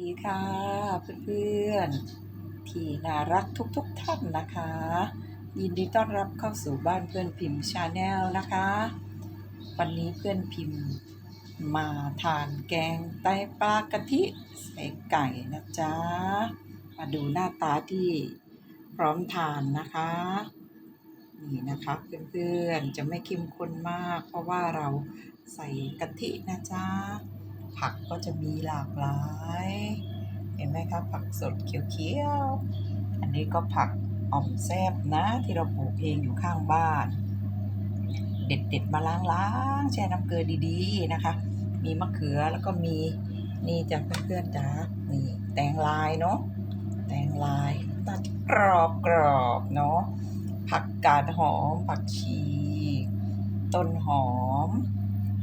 ดีค่ะเพื่อนๆที่น่ารักทุกๆทท่านนะคะ ยินดีต้อนรับเข้าสู่บ้านเพื่อนพิมพ์ชาแนลนะคะ วันนี้เพื่อนพิมพ์มาทานแกงไตปลากะทิใส่ไก่นะจ๊ะ มาดูหน้าตาที่พร้อมทานนะคะ นี่นะคะเพื่อนๆจะไม่เข้มข้นมาก เพราะว่าเราใส่กะทินะจ๊ะ ผักก็จะมีหลากหลาย เห็นไหมคะผักสดเขียวๆ อันนี้ก็ผักอ่อมแซบนะที่เราปลูกเองอยู่ข้างบ้าน เด็ดๆมาล้างๆแช่น้ำเกลือดีๆนะคะ มีมะเขือแล้วก็มีนี่จ้ะเพื่อนๆจ้ะนี่แตงลายเนาะแตงลายตัดกรอบๆเนาะผักกาดหอม ผักชี ต้นหอม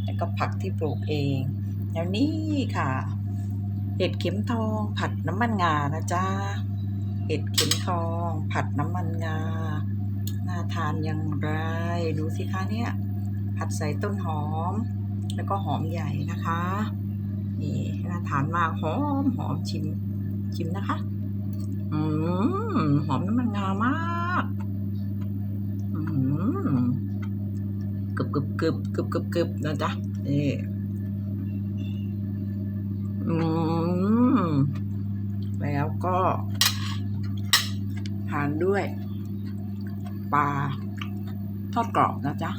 แล้วก็ผักที่ปลูกเอง แล้วนี่ค่ะ เห็ดเข็มทองผัดน้ำมันงานะจ๊ะเห็ดเข็มทอง ผัดน้ำมันงา น่าทานอย่างไร ดูสิคะเนี่ย ผัดใส่ต้นหอม แล้วก็หอมใหญ่นะคะ นี่น่าทานมากหอมหอมชิม ชิมนะคะ อืมหอมน้ำมันงามากอืมกึบกรึบกรึบกรึบกรึบกรึบนะจ๊ะนี่ อืม แล้วก็ทานด้วยปลาทอดกรอบนะจ๊ะ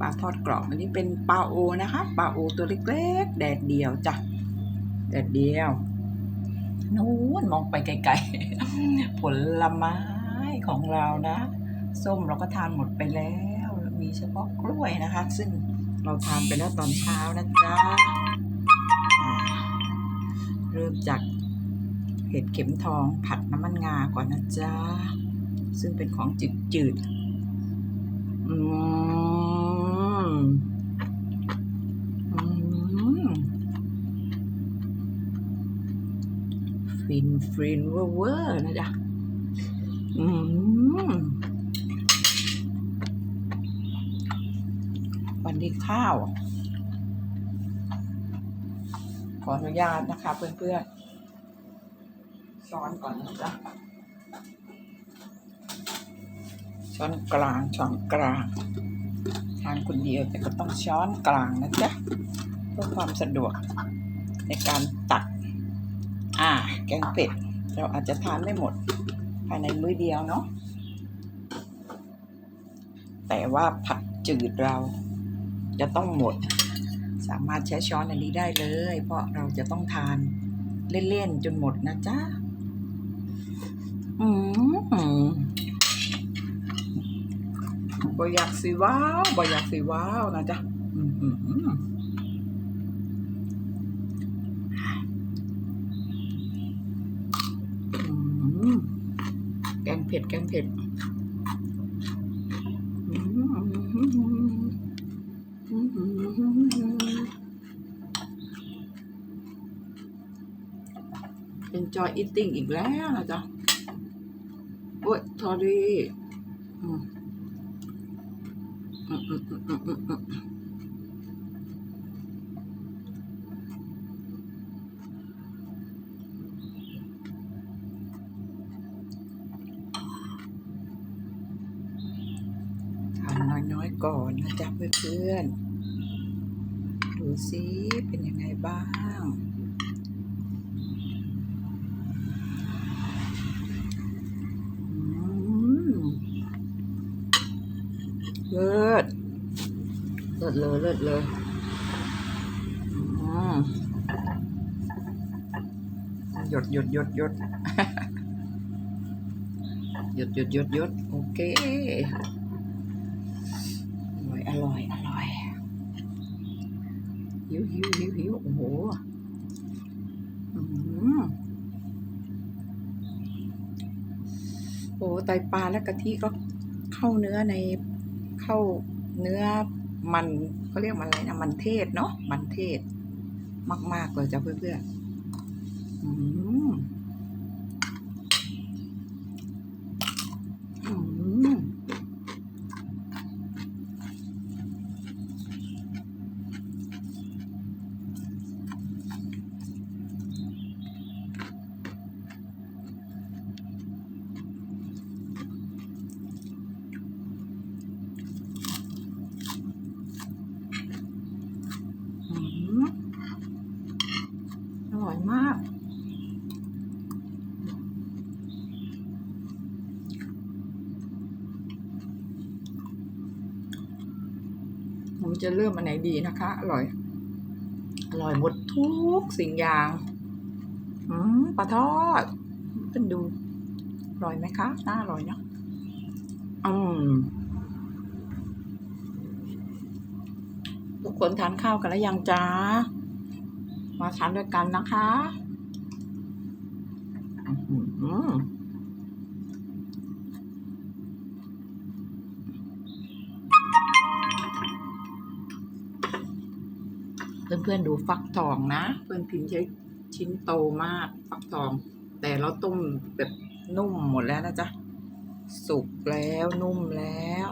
ปลาทอดกรอบอันนี้เป็นปลาโอนะคะปลาโอตัวเล็กๆ แดดเดียวจ้ะแดดเดียวนู้นมองไปไกลๆ ผลไม้ของเรานะ ส้มเราก็ทานหมดไปแล้ว มีเฉพาะกล้วยนะคะ ซึ่งเราทานไปแล้วตอนเช้านะจ๊ะ เริ่มจากเห็ดเข็มทองผัดน้ำมันงาก่อนนะจ๊ะ ซึ่งเป็นของจืดจืดๆอืมอืมฟินฟินเวอร์เวอร์นะจ๊ะ อืมวันนี้ข้าว ขออนุญาตนะคะ เพื่อนๆช้อนก่อนนะจ๊ะช้อนกลางช้อนกลาง ทานคนเดียวแต่ก็ต้องช้อนกลางนะจ๊ะเพื่อความสะดวกในการตัก อ่า แกงเป็ด เราอาจจะทานไม่หมด ภายในมื้อเดียวเนาะแต่ว่าผัดจืดเราจะต้องหมด สามารถใช้ช้อนอันนี้ได้เลย เพราะเราจะต้องทานเล่นๆจนหมดนะจ๊ะ อืมบอยากสิว้าวบอยากสิว้าวนะจ๊ะอือหือแกงเผ็ด แกงเผ็ดอืม enjoy eating อีกแล้วนะจ๊ะ โอ้ย sorry อืมอืมอืมอืมอืมอืมทานน้อยๆก่อนนะจ๊ะเพื่อนๆ ดูสิเป็นยังไงบ้าง อืม เลิศเลิศเลยเลิศเลยอืมหยดหยดหยดหยดหยดหยดหยดหยดโอเคอร่อยอร่อยอร่อยหิวหิวหิวหิวโอ้โหอืมโอ้ไตปลาและกะทิก็เข้าเนื้อใน เข้าเนื้อมันเขาเรียกมันอะไรนะมันเทศเนาะมันเทศ มากๆเลยจ้ะเพื่อนๆอืมอืม มาก ผม จะเริ่มอันไหนดีนะคะ อร่อย อร่อยหมดทุกสิ่งอย่างอืมปลาทอดขึ้นดูอร่อยไหมคะน่าอร่อยเนาะอืมทุกคนทานข้าวกันแล้วยังจ้ามาทานด้วยกันนะคะ เพื่อนๆดูฟักทองนะ เพื่อนพิมพ์ใช้ชิ้นโตมากฟักทอง แต่เราต้มแบบนุ่มหมดแล้วนะจ๊ะ สุกแล้วนุ่มแล้ว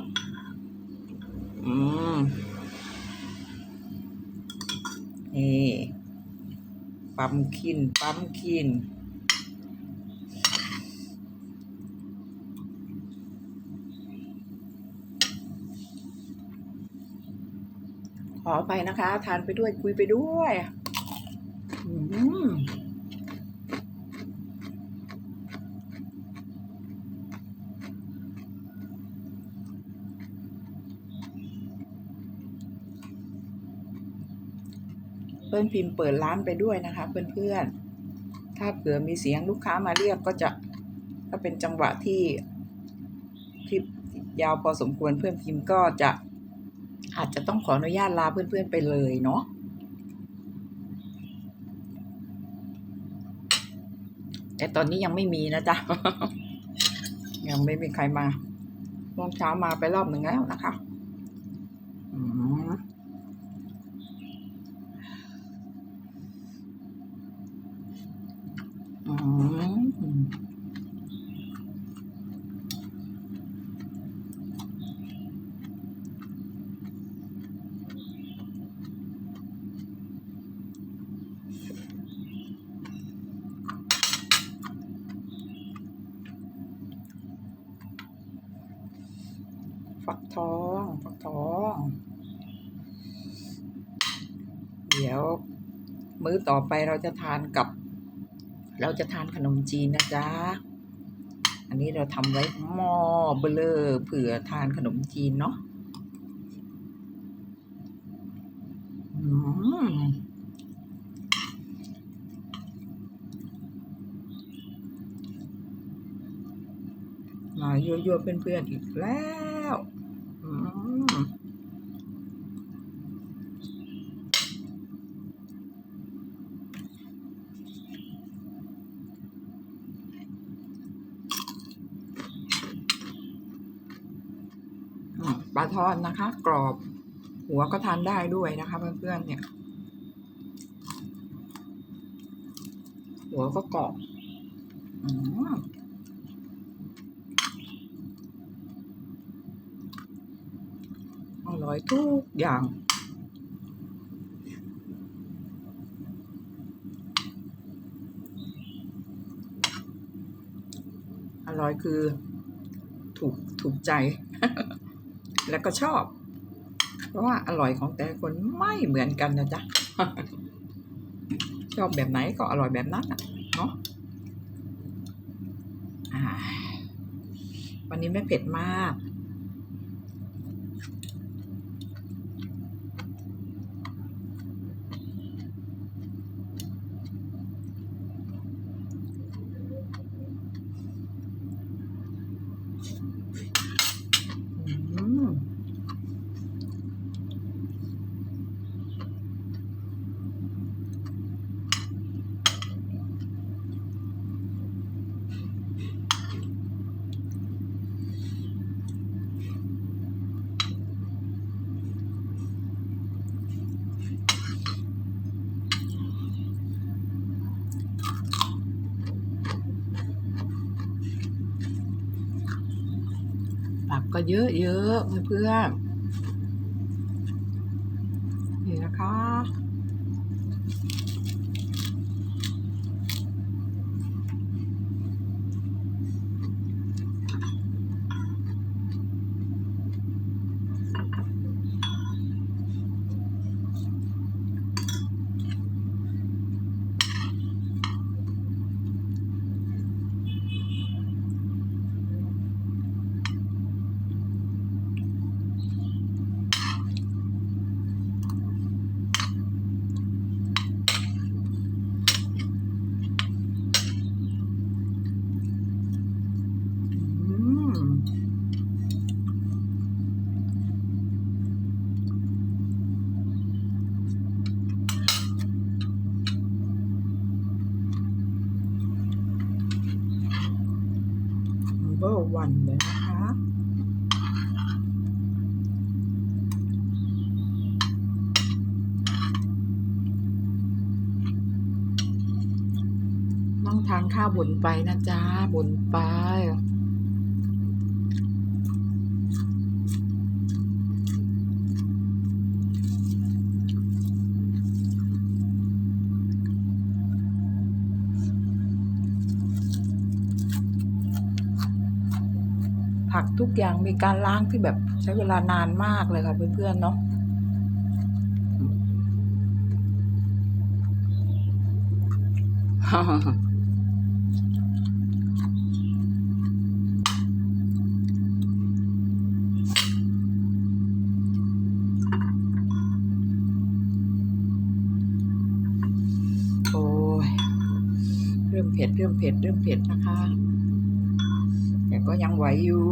อืมนี่ปั๊มขินปั๊มขิน ขอไปนะคะ ทานไปด้วยคุยไปด้วยเพื่อนพิมพ์เปิดร้านไปด้วยนะคะ เพื่อนๆ ถ้าเผื่อมีเสียงลูกค้ามาเรียกก็จะก็เป็นจังหวะที่คลิปยาวพอสมควรเพื่อนพิมพ์ก็จะ อาจจะต้องขออนุญาตลาเพื่อนๆไปเลยเนาะแต่ตอนนี้ยังไม่มีนะจ๊ะ ยังไม่มีใครมาม่วงเช้ามาไปรอบหนึ่งแล้วนะคะ อืมอืม ฟักทองฟักทอง เดี๋ยว มื้อต่อไปเราจะทานกับ เราจะทานขนมจีนนะจ๊ะ อันนี้เราทำไว้หม้อเบลอเผื่อทานขนมจีนเนาะอืมมายั่วๆเพื่อนๆอีกแล้วอืมอืมปลา ทอดนะคะ กรอบ หัวก็ทานได้ด้วยนะคะเพื่อนๆเนี่ย หัวก็กรอบอืมอร่อยทุกอย่างอร่อยคือถูกถูกใจ แล้วก็ชอบ เพราะว่าอร่อยของแต่คนไม่เหมือนกันนะจ๊ะ ชอบแบบไหนก็อร่อยแบบนั้นอะเนาะวันนี้ไม่เผ็ดมาก อืม ผักก็เยอะเยอะๆเพื่อนๆนี่นะคะ อ number one เลยนะคะ นั่ง ทานข้าวบ่นไปนะจ๊ะบ่นไปผักทุกอย่างมีการล้างที่แบบใช้เวลานานมากเลยค่ะเพื่อนๆเนาะโเผ็ดเริ่มเผ็ดเริ่มเผ็ดนะคะ แต่ก็ยังไหวอยู่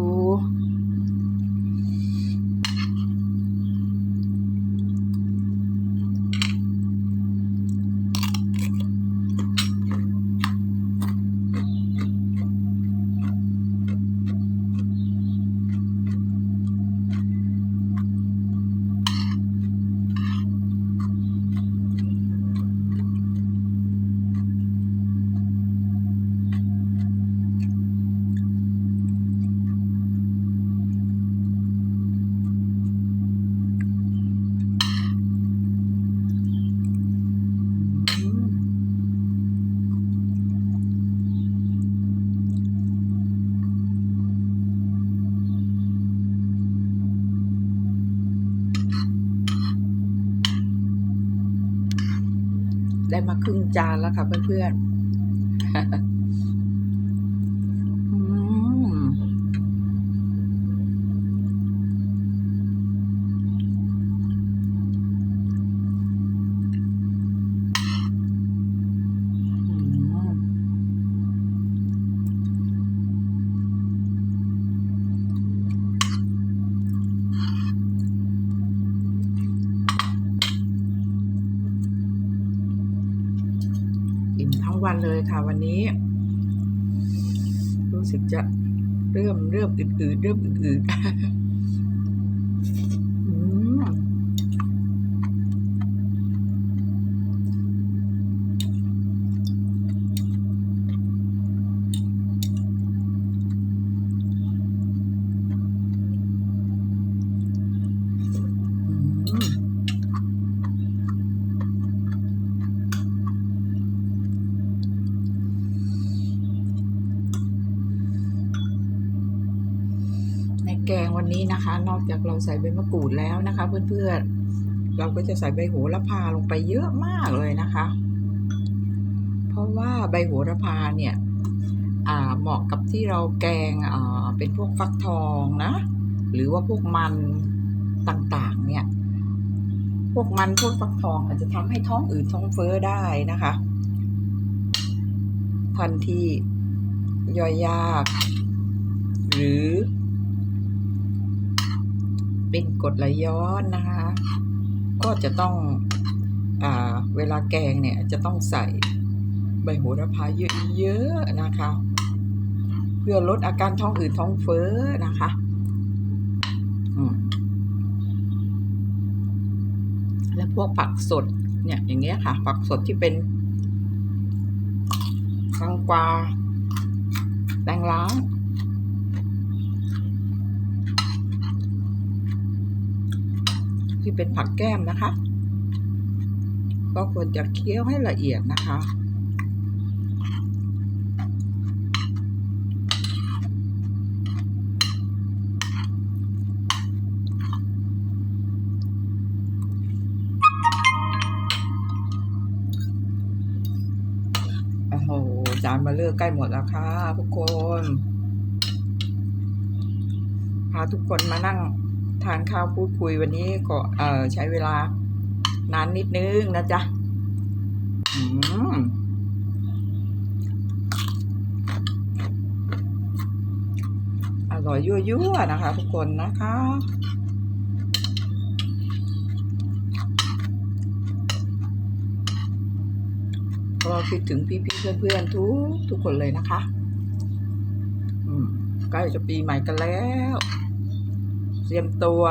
ได้มาครึ่งจานแล้วค่ะเพื่อนๆ ทั้งวันเลยค่ะวันนี้ รู้สึกจะเริ่มเริ่มอืดๆเริ่มอืดๆ แกงวันนี้นะคะ นอกจากเราใส่ใบมะกรูดแล้วนะคะ เพื่อนๆ เราก็จะใส่ใบโหระพาลงไปเยอะมากเลยนะคะ เพราะว่าใบโหระพาเนี่ยเหมาะกับที่เราแกงเป็นพวกฟักทองนะ หรือว่าพวกมันต่างๆ เนี่ย พวกมันพวกฟักทองอาจจะทำให้ท้องอืดท้องเฟ้อได้นะคะ ทันที่ย่อยยาก หรือ เป็นกรดไหลย้อนนะคะ ก็จะต้องอ่าเวลาแกงเนี่ยจะต้องใส่ใบโหระพาเยอะๆนะคะ เพื่อลดอาการท้องอืดท้องเฟ้อนะคะและพวกผักสดเนี่ยอย่างเงี้ยค่ะ ผักสดที่เป็นทังกวาแตงล้าง ที่เป็นผักแก้มนะคะ ก็ควรจะเคี้ยวให้ละเอียดนะคะโอ้โหจานมาเลือกใกล้หมดแล้วค่ะทุกคน พาทุกคนมานั่ง ทานข้าวพูดคุยวันนี้ก็เออใช้เวลานานนิดนึงนะจ๊ะอืมอร่อยยั่วๆนะคะ ทุกคนนะคะก็คิดถึงพี่ๆเพื่อนๆทุกทุกคนเลยนะคะ อืมใกล้จะปีใหม่กันแล้ว เตรียมตัว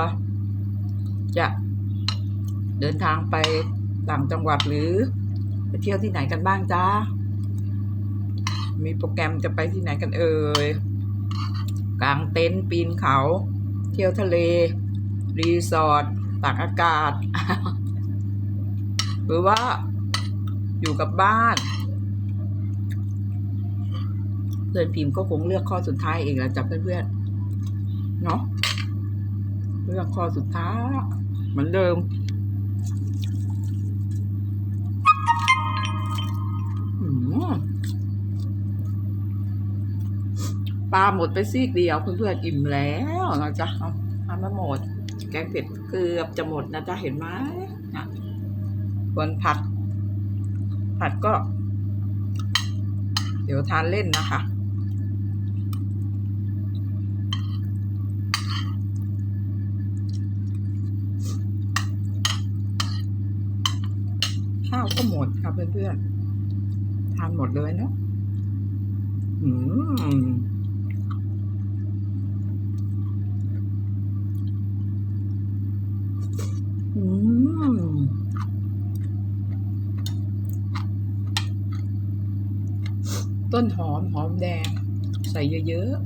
จะเดินทางไปต่างจังหวัดหรือ ไปเที่ยวที่ไหนกันบ้างจ้า มีโปรแกรมจะไปที่ไหนกันเอ่ยกางเต็นท์ปีนเขา เที่ยวทะเล รีสอร์ทตากอากาศ หรือว่าอยู่กับบ้านเพื่อนพิมพ์ก็คงเลือกข้อสุดท้ายเองแหละจับเพื่อนๆ เนาะ เลือกข้อสุดท้ายเหมือนเดิม ปลาหมดไปซีกเดียวเพื่อนๆอิ่มแล้วนะจ๊ะเอาทำมาหมด แกงเผ็ดเกือบจะหมดนะจ๊ะเห็นไหมอะส่วนผัด ผัดก็ เดี๋ยวทานเล่นนะคะ ก็หมดค่ะเพื่อนๆ ทานหมดเลยเนาะอืมอืมต้นหอมหอมแดง ใส่เยอะๆ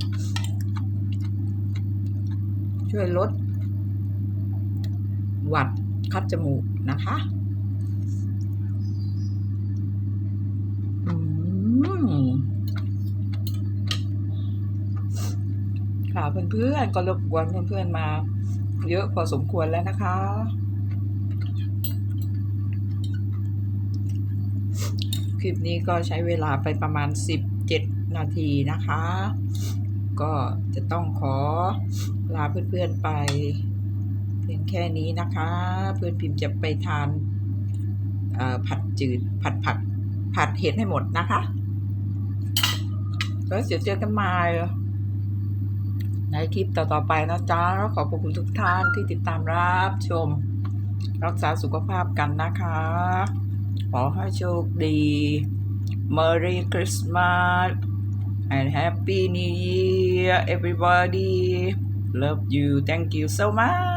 ช่วยลด หวัดคัดจมูกนะคะ อืม ค่ะ เพื่อนๆ ก็รบกวนเพื่อนๆมา เยอะพอสมควรแล้วนะคะ คลิปนี้ก็ใช้เวลาไปประมาณ 17 นาทีนะคะ ก็จะต้องขอลาเพื่อนๆไป เพียงแค่นี้นะคะ เพื่อนพิมพ์จะไปทานผัดจืดผัดผัดผัดเห็ดให้หมดนะคะ แล้วเดี๋ยวเจอกันใหม่ ในคลิปต่อๆไปนะจ๊ะแล้วขอบคุณทุกท่านที่ติดตามรับชม รักษาสุขภาพกันนะคะ ขอให้โชคดี Merry Christmas and Happy New Year everybody love you thank you so much